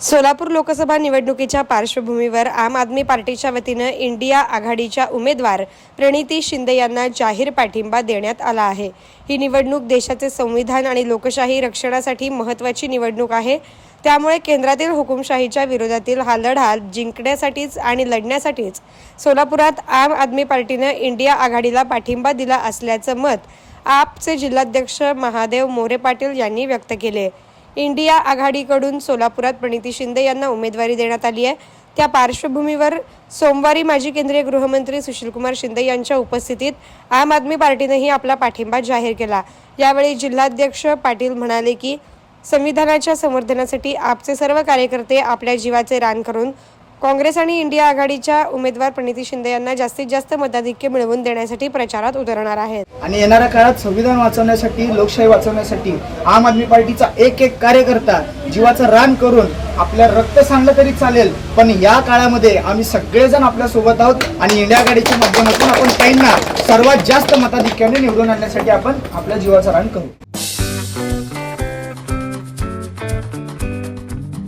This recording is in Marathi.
सोलापूर लोकसभा निवडणुकीच्या पार्श्वभूमीवर आम आदमी पार्टीच्या वतीनं इंडिया आघाडीच्या उमेदवार प्रणिती शिंदे यांना जाहीर पाठिंबा देण्यात आला आहे. ही निवडणूक देशाचे संविधान आणि लोकशाही रक्षणासाठी महत्त्वाची निवडणूक आहे. त्यामुळे केंद्रातील हुकुमशाहीच्या विरोधातील हा लढा जिंकण्यासाठीच आणि लढण्यासाठीच सोलापुरात आम आदमी पार्टीनं इंडिया आघाडीला पाठिंबा दिला असल्याचं मत आपचे जिल्हाध्यक्ष महादेव मोरे पाटील यांनी व्यक्त केले. इंडिया आघाडीकडून सोलापुरात प्रणिती शिंदे यांना उमेदवारी देण्यात आली आहे. त्या पार्श्वभूमीवर सोमवारी माजी केंद्रीय गृहमंत्री सुशीलकुमार शिंदे यांच्या उपस्थितीत आम आदमी पार्टीनेही आपला पाठिंबा जाहीर केला. यावेळी जिल्हाध्यक्ष पाटील म्हणाले की संविधानाच्या समर्थनासाठी आपचे सर्व कार्यकर्ते आपल्या जीवाचे रान करून काँग्रेस आणि इंडिया आघाडीच्या उमेदवार प्रणिती शिंदे यांना जास्तीत जास्त मताधिक्य मिळवून देण्यासाठी प्रचारात उतरणार आहेत. आणि येणाऱ्या काळात संविधान वाचवण्यासाठी लोकशाही वाचवण्यासाठी आम आदमी पार्टीचा एक एक कार्यकर्ता जीवाचं रान करून आपल्या रक्त सांगलं तरी चालेल पण या काळामध्ये आम्ही सगळेजण आपल्यासोबत आहोत आणि इंडिया आघाडीच्या माध्यमातून आपण काहींना सर्वात जास्त मताधिक्याने निवडून आणण्यासाठी आपण आपल्या जीवाचं रान करू.